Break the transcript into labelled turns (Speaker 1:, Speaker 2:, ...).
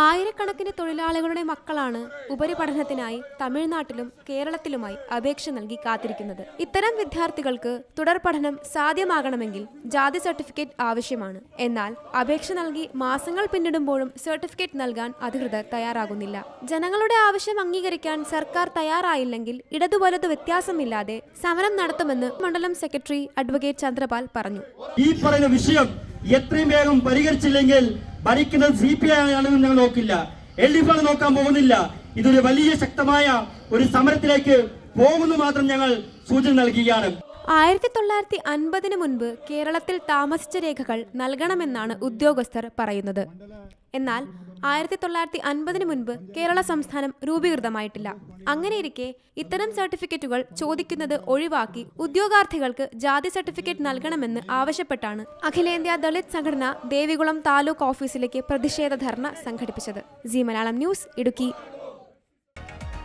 Speaker 1: ആയിരക്കണക്കിന് തൊഴിലാളികളുടെ മക്കളാണ് ഉപരിപഠനത്തിനായി തമിഴ്നാട്ടിലും കേരളത്തിലുമായി അപേക്ഷ നൽകി കാത്തിരിക്കുന്നത്. ഇത്തരം വിദ്യാർത്ഥികൾക്ക് തുടർ പഠനം സാധ്യമാകണമെങ്കിൽ ജാതി സർട്ടിഫിക്കറ്റ് ആവശ്യമാണ്. എന്നാൽ അപേക്ഷ നൽകി മാസങ്ങൾ പിന്നിടുമ്പോഴും സർട്ടിഫിക്കറ്റ് നൽകാൻ അധികൃതർ തയ്യാറാകുന്നില്ല. ജനങ്ങളുടെ ആവശ്യം അംഗീകരിക്കാൻ സർക്കാർ തയ്യാറായില്ലെങ്കിൽ ഇടതുവലത് വ്യത്യാസമില്ലാതെ സമരം നടത്തുമെന്ന് മണ്ഡലം സെക്രട്ടറി അഡ്വക്കേറ്റ് ചന്ദ്രപാൽ പറഞ്ഞു.
Speaker 2: ഈ പറയുന്ന വിഷയം എത്രയും വേഗം പരിഹരിച്ചില്ലെങ്കിൽ ഭരിക്കുന്നത് സി പി ഐ ആണെന്ന് ഞങ്ങൾ നോക്കില്ല. എൽ ഡി എഫ് നോക്കാൻ പോകുന്നില്ല. ഇതൊരു വലിയ ശക്തമായ ഒരു സമരത്തിലേക്ക് പോകുന്നു മാത്രം ഞങ്ങൾ സൂചന നൽകുകയാണ്.
Speaker 1: ആയിരത്തി തൊള്ളായിരത്തി അൻപതിന് മുൻപ് കേരളത്തിൽ താമസിച്ച രേഖകൾ നൽകണമെന്നാണ് ഉദ്യോഗസ്ഥർ പറയുന്നത്. എന്നാൽ ആയിരത്തി തൊള്ളായിരത്തി അൻപതിന് മുൻപ് കേരള സംസ്ഥാനം രൂപീകൃതമായിട്ടില്ല. അങ്ങനെയിരിക്കെ ഇത്തരം സർട്ടിഫിക്കറ്റുകൾ ചോദിക്കുന്നത് ഒഴിവാക്കി ഉദ്യോഗാർത്ഥികൾക്ക് ജാതി സർട്ടിഫിക്കറ്റ് നൽകണമെന്ന് ആവശ്യപ്പെട്ടാണ് അഖിലേന്ത്യാ ദളിത് സംഘടന ദേവികുളം താലൂക്ക് ഓഫീസിലേക്ക് പ്രതിഷേധ ധർണ സംഘടിപ്പിച്ചത്. G Malayalam news Idukki.